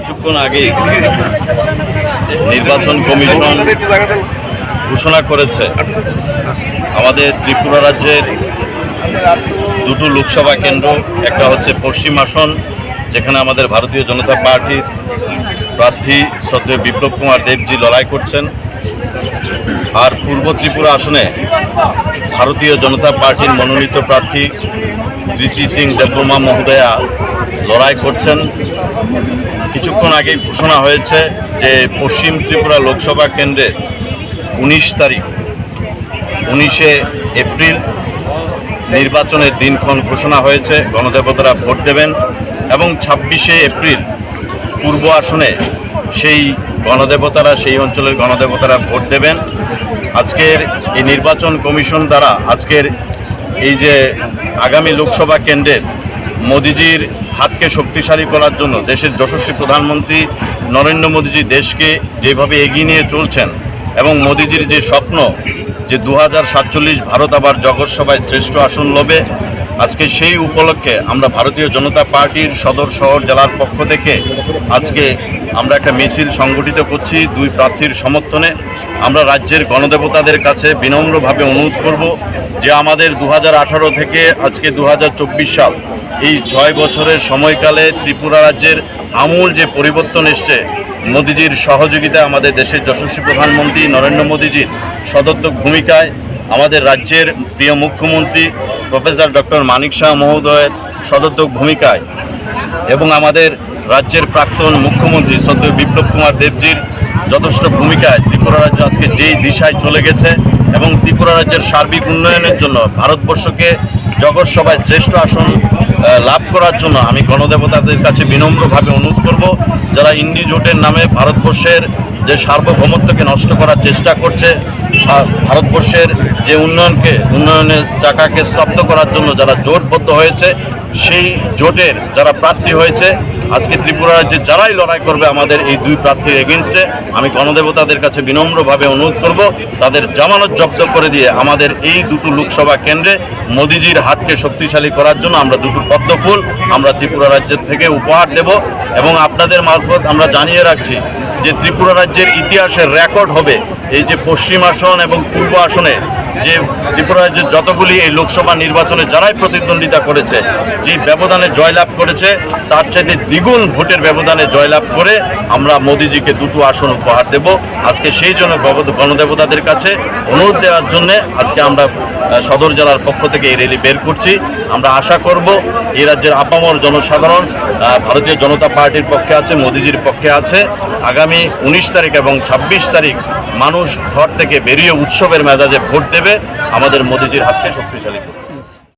কিছুক্ষণ আগে নির্বাচন কমিশন ঘোষণা করেছে, আমাদের ত্রিপুরা রাজ্যের দুটো লোকসভা কেন্দ্র, একটা হচ্ছে পশ্চিম আসন, যেখানে আমাদের ভারতীয় জনতা পার্টির প্রার্থী সদ্য বিপ্লব কুমার দেবজি লড়াই করছেন। আর পূর্ব ত্রিপুরা আসনে ভারতীয় জনতা পার্টির মনোনীত প্রার্থী কৃতি সিং দেববর্মা মহোদয়া লড়াই করছেন। কিছুক্ষণ আগে ঘোষণা হয়েছে যে পশ্চিম ত্রিপুরা লোকসভা কেন্দ্রে উনিশ তারিখ, উনিশে এপ্রিল নির্বাচনের দিনক্ষণ ঘোষণা হয়েছে, গণদেবতারা ভোট দেবেন এবং ছাব্বিশে এপ্রিল পূর্ব আসনে সেই গণদেবতারা, সেই অঞ্চলের গণদেবতারা ভোট দেবেন। আজকের এই নির্বাচন কমিশন দ্বারা আজকের এই যে আগামী লোকসভা কেন্দ্রের মোদিজির হাতকে শক্তিশালী করার জন্য দেশের যশস্বী প্রধানমন্ত্রী নরেন্দ্র মোদীজি দেশকে যেভাবে এগিয়ে নিয়ে চলছেন এবং মোদিজির যে স্বপ্ন যে দু সাতচল্লিশ ভারত আবার জগৎসভায় শ্রেষ্ঠ আসন লবে, আজকে সেই উপলক্ষে আমরা ভারতীয় জনতা পার্টির সদর শহর জেলার পক্ষ থেকে আজকে আমরা একটা মিছিল সংগঠিত করছি দুই প্রার্থীর সমর্থনে। আমরা রাজ্যের গণদেবতাদের কাছে বিনম্রভাবে অনুরোধ করব যে আমাদের দু হাজার আঠারো থেকে আজকে দু হাজার চব্বিশ সাল এই ছয় বছরের সময়কালে ত্রিপুরা রাজ্যের আমূল যে পরিবর্তন এসছে, মোদিজির সহযোগিতা আমাদের দেশের যশস্বী প্রধানমন্ত্রী নরেন্দ্র মোদীজির সদর্থক ভূমিকায় আমাদের রাজ্যের প্রিয় মুখ্যমন্ত্রী প্রফেসর ডক্টর মানিক শাহ মহোদয়ের সদর্থক ভূমিকায় এবং আমাদের রাজ্যের প্রাক্তন মুখ্যমন্ত্রী সদ্য বিপ্লব কুমার দেবজির যথেষ্ট ভূমিকায় ত্রিপুরা রাজ্য আজকে যেই দিশায় চলে গেছে এবং ত্রিপুরা রাজ্যের সার্বিক উন্নয়নের জন্য ভারতবর্ষকে জগৎ সভায় শ্রেষ্ঠ আসন লাভ করার জন্য আমি গণদেবতাদের কাছে বিনম্রভাবে অনুরোধ করব, যারা ইন্ডি জোটের নামে ভারতবর্ষের যে সার্বভৌমত্বকে নষ্ট করার চেষ্টা করছে ভারতবর্ষের যে উন্নয়নকে, উন্নয়নের চাকাকে স্তব্ধ করার জন্য যারা জোটবদ্ধ হয়েছে সেই জোটের যারা প্রার্থী হয়েছে, আজকে ত্রিপুরা রাজ্যে যারাই লড়াই করবে আমাদের এই দুই প্রার্থীর এগেনস্টে আমি গণদেবতাদের কাছে বিনম্রভাবে অনুরোধ করব, তাদের জামানত জব্দ করে দিয়ে আমাদের এই দুটো লোকসভা কেন্দ্রে মোদিজির হাতকে শক্তিশালী করার জন্য আমরা দুটো পদ্মফুল আমরা ত্রিপুরা রাজ্যের থেকে উপহার দেব এবং আপনাদের মারফত আমরা জানিয়ে রাখছি যে ত্রিপুরা রাজ্যের ইতিহাসের রেকর্ড হবে এই যে পশ্চিম আসন এবং পূর্ব আসনে যে ত্রিপুরা রাজ্যের যতগুলি এই লোকসভা নির্বাচনে যারাই প্রতিদ্বন্দ্বিতা করেছে, যে ব্যবধানে জয়লাভ করেছে, তার চাইতে দ্বিগুণ ভোটের ব্যবধানে জয়লাভ করে আমরা মোদিজিকে দুটো আসন উপহার দেব। আজকে সেই জন্য গণদেবতাদের কাছে অনুরোধ দেওয়ার জন্য আজকে আমরা সদর জেলার পক্ষ থেকে এই র্যালি বের করছি। আমরা আশা করব এই রাজ্যের আপামর জনসাধারণ ভারতীয় জনতা পার্টির পক্ষে আছে, মোদিজির পক্ষে আছে। আগামী উনিশ তারিখ এবং ছাব্বিশ তারিখ মানুষ ঘর থেকে বেরিয়ে উৎসবের মেজাজে ভোট দেবে। আমাদের মোদিজির হাতকে শক্তিশালী করবে